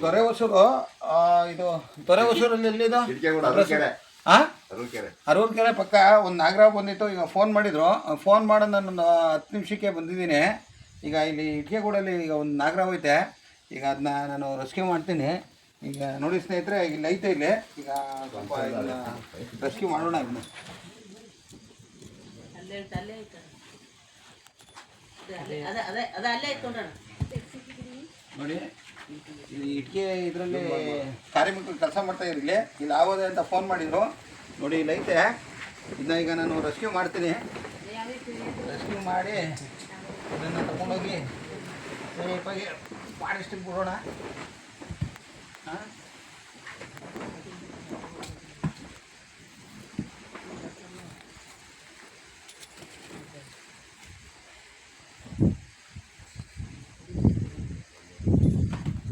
ತೊರೆ ಹೊಸೂರು ಆ, ಇದು ತೊರೆ ಹೊಸೂರಲ್ಲಿ ಎಲ್ಲಿದು? ಹಾಂ ಅರಕೆರೆ ಅರೂರ್ಕೆರೆ ಪಕ್ಕ ಒಂದು ನಾಗರ ಬಂದಿತ್ತು ಈಗ ಫೋನ್ ಮಾಡಿದ್ರು. ಫೋನ್ ಮಾಡೋದು ನಾನು ಹತ್ತು ನಿಮಿಷಕ್ಕೆ ಬಂದಿದ್ದೀನಿ. ಈಗ ಇಲ್ಲಿ ಇಟ್ಕೆಗೂಡಲ್ಲಿ ಈಗ ಒಂದು ನಾಗರಾವ್ ಐತೆ. ಈಗ ಅದನ್ನ ನಾನು ರೆಸ್ಕ್ಯೂ ಮಾಡ್ತೀನಿ. ಈಗ ನೋಡಿ ಸ್ನೇಹಿತರೆ ಇಲ್ಲಿ ಐತೆ ಇಲ್ಲಿ. ಈಗ ಸ್ವಲ್ಪ ಇದನ್ನ ರೆಸ್ಕ್ಯೂ ಮಾಡೋಣ ಇದನ್ನ ನೋಡಿ. ಇಲ್ಲಿ ಇಟ್ಕೆ ಇದರಲ್ಲಿ ಕಾರ್ಮಿಕರು ಕೆಲಸ ಮಾಡ್ತಾ ಇದ್ರು ಇಲ್ಲಿ. ಇಲ್ಲಿ ಆಗೋದೆ ಅಂತ ಫೋನ್ ಮಾಡಿದ್ರು. ನೋಡಿ, ಇಲ್ಲಿ ಐತೆ. ಇದನ್ನ ಈಗ ನಾನು ರೆಸ್ಕ್ಯೂ ಮಾಡ್ತೀನಿ. ರೆಸ್ಕ್ಯೂ ಮಾಡಿ ಇದನ್ನು ತಗೊಂಡೋಗಿ ಸೇಫಾಗಿ ಫಾರೆಸ್ಟಿಗೆ ಬಿಡೋಣ. ಹಾಂ ಚೀಲ ಬೇಡಣ್ಣ ಅಲ್ಲೇ ಐತೆ ಅದೇ ಐತೆ ಹಿರಿಯದೈತೆ ಅಲ್ಲಿ ನೋಡಪ್ಪ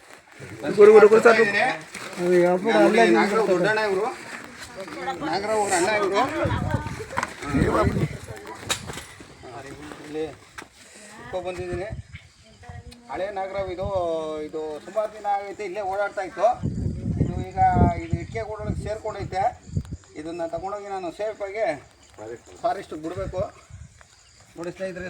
ಗುರು ಗುರು ಗುರು ಸರ್. ಅದು ಹೇಳ್ಬಿಡು ಅಲ್ಲೇ ನಾಗರಾವ್ ದೊಡ್ಡಣ್ಣ ಇವರು ನಾಗರಾವ್ ಅವ್ರ ಅಣ್ಣ ಇವರು ಇಲ್ಲಿ ಬಂದಿದ್ದೀನಿ ಹಳೆ ನಾಗರಾವ್ ಇದು ಇದು ಸುಮಾರು ದಿನ ಆಗೈತೆ ಇಲ್ಲೇ ಓಡಾಡ್ತಾ ಇತ್ತು ಇದು ಈಗ ಇದು ಇಟ್ಕೆ ಕೂಡೊಳಗೆ ಸೇರ್ಕೊಂಡೈತೆ ಇದನ್ನು ತಗೊಂಡೋಗಿ ನಾನು ಸೇಫಾಗಿ ಫಾರೆಸ್ಟ್ ಬಿಡಬೇಕು ನೋಡಿ ಸ್ನೇಹಿತರೆ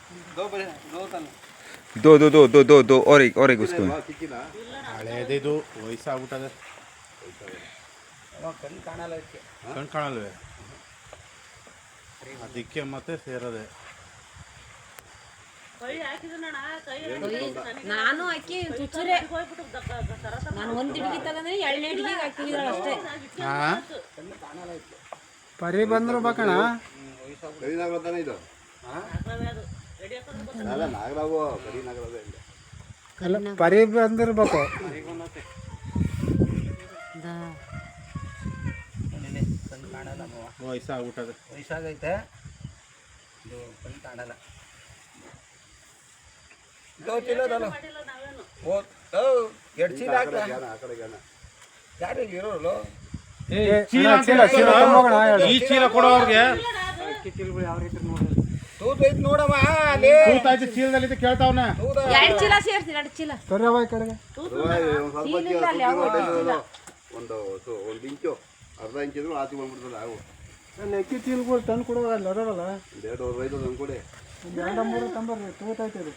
अ, दो दाना दो बड़े दो दाना ದೋ ದೋ ದೋ ದೋ ದೋ ದೋ और एक और एक उसको ಸಿಕ್ಕಿಲ್ಲ ಹಳೇದಿದು ವಯಸ್ಸಾಗ್ಬಿಟ್ಟದೆ ಅವ ಕಣ್ಣು ಕಾಣಲ್ಲ ಇದಕ್ಕೆ ಕಣ್ ಕಾಣಲ್ವೇ ಅದಕ್ಕೆ ಮತ್ತೆ ಸೇರೋದೆ ಕೈ ಹಾಕಿದನಣ್ಣ ಕೈ ನಾನು ಅಕ್ಕಿ ಚುಚ್ಚುರೆ ಹೋಗ್ಬಿಟ್ಟು ದಕ್ಕ ತರ ತರ ನಾನು ಒಂದ್ ಹಿಡಿಗೆ ತಗಂದ್ರೆ ಎರಡನೇ ಹಿಡಿಗೆ ಹಾಕಿದಾಳ ಅಷ್ಟೇ ಹಾಂ ಪರಿ ಬಂದ್ರು ಬೇಕಣ್ಣ ಕರಿ ನಾಗರಾವ್ ತಾನೇ ಇದು ನಾಗರಾವು ನಾಗರಾವೇ ಇಲ್ಲ ಅಲ್ಲ ಪರಿ ಬಂದಿರ್ಬೇಕು. ವಯಸ್ಸಾಗ್ಬಿಟ್ಟದ ವಯಸ್ಸಾಗೈತೆ. ಇದು ಕಾಣಲ್ಲ. ಓ ಓ ಎರಡು ಚೀಲ ಹಾಕ್ಲ ಯಾರಿಗೆ ಇರೋರು? ಚೀಲ ಚೀಲ ತಗೊಂಬೋಗೋಣ ಹೇಳು. ಈ ಚೀಲ ಕೊಡೋರ್ಗೆ ತೂತು ಐತೆ ನೋಡಮ್ಮ ಅಲ್ಲಿ. ಕೂತಾಯ್ತು ಚೀಲದಲ್ಲಿ ಕೇಳ್ತಾವನ ತೂದ ಎರಡು ಚೀಲ ಸೇರ್ಸಿ ಎರಡು ಚೀಲ. ತೊರೆಯವ ಈ ಕಡೆಗೆ. ಒಂದು ಒಂದು ಇಂಚು ಅರ್ಧ ಇಂಚಿದ್ರು ಆಚೆ ನನ್ನ ಅಕ್ಕಿ ಚೀಲಗಳು ತಂದು ಕೊಡುವ ಅಲ್ಲಿ ಹೊರಡಲ್ಲ ಒಂದು ಎರಡು ಐದು ಒಂದು ಕೊಡಿ. ಒಂದು ಎರಡು ಮೂರು ತಂಬರ್ರಿ ತೂತೈತೆ ಇದು.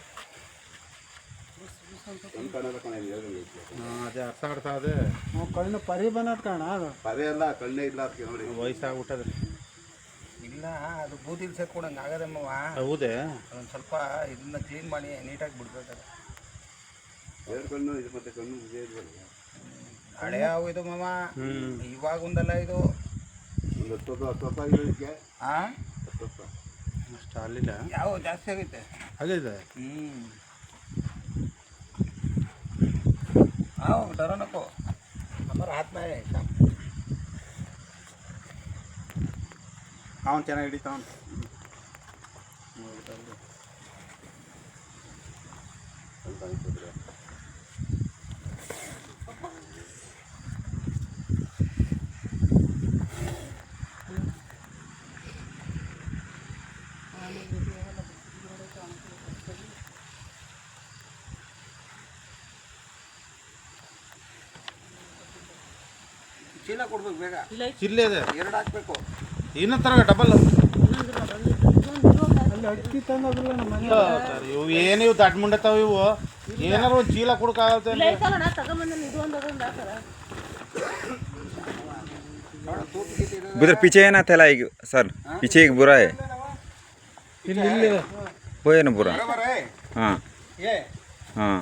ಅದೇ. ಅರ್ಥ ಆಡ್ತಾ ಅದೇ ನಾವು ಕಣ್ಣು ಪರಿ ಬಂದದ ಕಾಣ ಅದು. ಪದೇ ಅಲ್ಲ ಕಣ್ಣೇ ಇಲ್ಲ ನೋಡಿ. ವಯಸ್ಸಾಗ್ಬಿಟ್ಟದೆ. ಅದು ಬೂದಿಲ್ ಸೇರ್ಕೊಂಡಂಗೆ ಆಗದಮ್ಮವ ಹೌದೇ? ಅದೊಂದು ಸ್ವಲ್ಪ ಇದನ್ನ ಕ್ಲೀನ್ ಮಾಡಿ ನೀಟಾಗಿ ಬಿಡ್ಬೇಕಾದ್ರೆ ಎರಡು ಕಣ್ಣು ಇದು ಮತ್ತೆ ಕಣ್ಣು ಇದೇ ಇದ್ವಲ್ಲ ಹಳೆ ಹಾವು ಇದು ಮಾವ. ಇವಾಗ ಒಂದಲ್ಲ ಇದು. ಒಂದು ಹತ್ತು ರೂಪಾಯಿ ಹತ್ತು ರೂಪಾಯಿ ಇರೋದಕ್ಕೆ ಆ? ಹತ್ತು ರೂಪಾಯಿ. ಅಷ್ಟು ಅಲ್ಲಿಲ್ಲ? ಯಾವ ಜಾಸ್ತಿ ಆಗೈತೆ ಅದೇ ಇದೆ? ಹ್ಞೂ ಹಾವು ಡರನಕ್ಕೋ ನಮ್ಮ ಹಾತ್ಮೇ ಅವನು ಚೆನ್ನಾಗಿ ಹಿಡಿತಾವನು ಸ್ವಲ್ಪ ಚೀಲ ಕೊಡ್ಬೇಕು ಬೇಗ. ಇನ್ನೊಂದು ತರ ಡಬಲ್ ಅಕ್ಕಿ ಇವು ಏನು ಇವು ದಡ್ಡ ಮುಂಡತಾವ ಇವು? ಏನಾರು ಒಂದು ಚೀಲ ಕೊಡಕ್ಕಾಗತ್ತೆ ಪಿಚೆ ಏನಾತಲ್ಲ ಈಗ? ಸರ್ ಪಿಚೆ ಈಗ ಬುರ ಏನು ಬುರ ಹಾಂ. ಹಾಂ.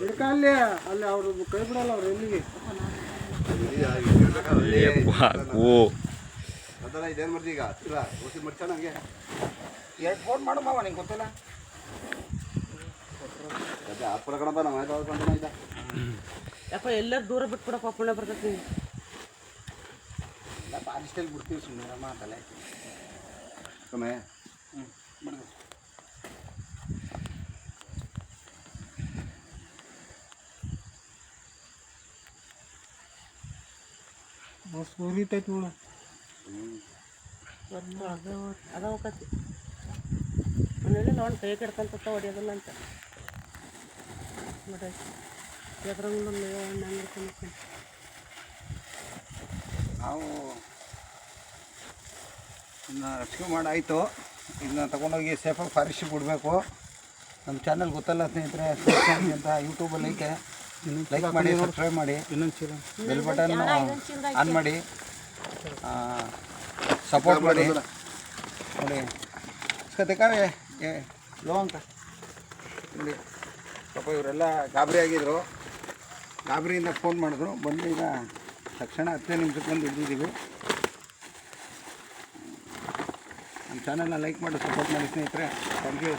ಹಿಡ್ಕ ಅವರು ಕೈ ಅವ್ರು ಎಲ್ಲಿಗೆ? ಈಗ? ಹತ್ತಿಲ್ಲ ಓಸಿ ಹಂಗೆ ಎರಡು ಫೋನ್ ಮಾಡು ಮಾವ ಗೊತ್ತಲ್ಲ? ದೂರ ಬಿಟ್ಬಿಡಪ್ಪ ಪುಣ್ಯ ಬರ್ತೈತಿ ಎಲ್ಲ ಬಿಡ್ತೀವಿ ಸುಮ್ಮನೆ ಮಾತಲ್ಲ ಆಯ್ತು ಕಮ್ಮಿ ಹ್ಞೂ ಮಸ್ತ್ ನೋಡ. ಅದು ಅದ ಹೋಗತಿ ಮನೇಲಿ ನೋಡಿ ಕೈ ಕೆಡ್ಕಂತ ಹೊಡಿಯೋದಿಲ್ಲ ಅಂತ. ನೋಡಿ ಎದ್ರಂಗ್ ಹಂಗೆ ನಾವು ಇದನ್ನ ರೆಸ್ಕ್ಯೂ ಮಾಡಾಯಿತು. ಇದನ್ನ ತಗೊಂಡೋಗಿ ಸೇಫಾಗಿ ಫಾರೆಸ್ಟ್ ಬಿಡಬೇಕು ನಮ್ಮ ಚಾನಲ್ ಗೊತ್ತಲ್ಲ ಸ್ನೇಹಿತರೆ ಸ್ನೇಹಿತರೆ ಅಂತ ಯೂಟ್ಯೂಬಲ್ಲಿ ಐತೆ. ಲೈಕ್ ಮಾಡಿ ಸಬ್ಸ್ಕ್ರೈಬ್ ಮಾಡಿ. ಇನ್ನೊಂದು ಚೀಲ. ಬೆಲ್ ಬಟನ್ ಆನ್ ಮಾಡಿ. ಸಪೋರ್ಟ್ ಮಾಡಿ. ನೋಡಿ. ಇಸ್ಕೊತೇಕಾವೆ ಏ ಲೋ ಅಂತ. ಇಲ್ಲಿ ಪಾಪ ಇವರೆಲ್ಲ ಗಾಬರಿ ಆಗಿದ್ರು. ಗಾಬರಿಯಿಂದ ಫೋನ್ ಮಾಡಿದ್ರು. ಬಂದು ಈಗ ತಕ್ಷಣ ಹತ್ತೇ ನಿಮಿಷಕ್ಕೆ ಬಂದು ಹಿಡಿದಿದ್ದೀವಿ. ನಮ್ಮ ಚಾನಲ್ನ ಲೈಕ್ ಮಾಡಿ ಸಪೋರ್ಟ್ ಮಾಡಿ ಸ್ನೇಹಿತರೆ. Thank you